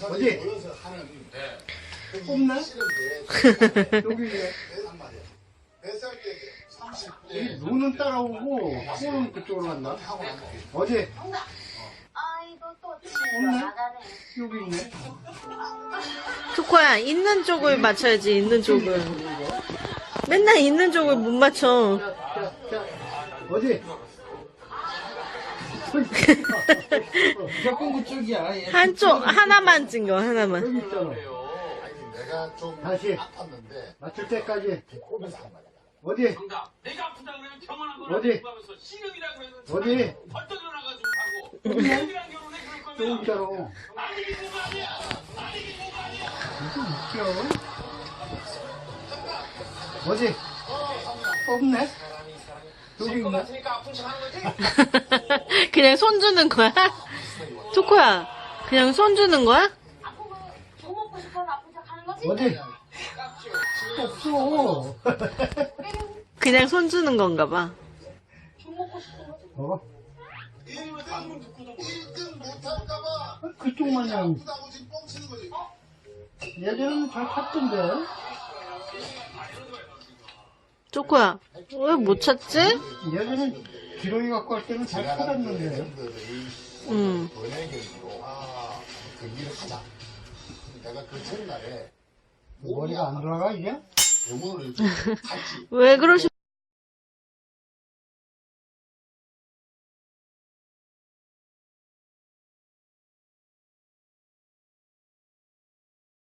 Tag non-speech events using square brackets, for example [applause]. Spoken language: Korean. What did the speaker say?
어디? 없나? 실험대 여기 때? 30대. 이 눈은 따라오고 코는 그쪽으로 간다. 어디? 친구가 나가네. 여기 있네. 초코야, 있는 쪽을 맞춰야지, 있는 쪽을. 맨날 있는 쪽을 못 맞춰. 어디? [laughs] 무조건 그쪽이야. 얘. 한쪽, 하나만 찍거 하나만. 여기 있잖아. 아니, 내가 좀 다시. 아팠는데 맞출 때까지. 꼬면서 한 말이야. 어디? 정답. 내가 아프다 그러면 병원 한번 어디? 하면서 실명이라고 그래서 어디? 벌떡 일어나가지고 가고 누구랑 결혼해 그럴 거면 있잖아. 아니 이게 뭐가 아니야. 아니 이게 뭐가 아니야. 웃겨. 어디? 없네? 여기 있네. [laughs] 그냥 손 주는 거야? 초코야, 그냥 손 주는 거야? 없어. [laughs] 그냥 손 주는 건가 봐. 죽 먹고 싶은 거지? 어? 1등, 1등 못할까봐 그쪽 마냥. 예전에는 잘 탔던데. 초코야, 왜 못 찾지? 예전엔 기러기 갖고 할 때는 잘그 전날에 머리가 안 돌아가, 이게? [laughs] 왜 그러시,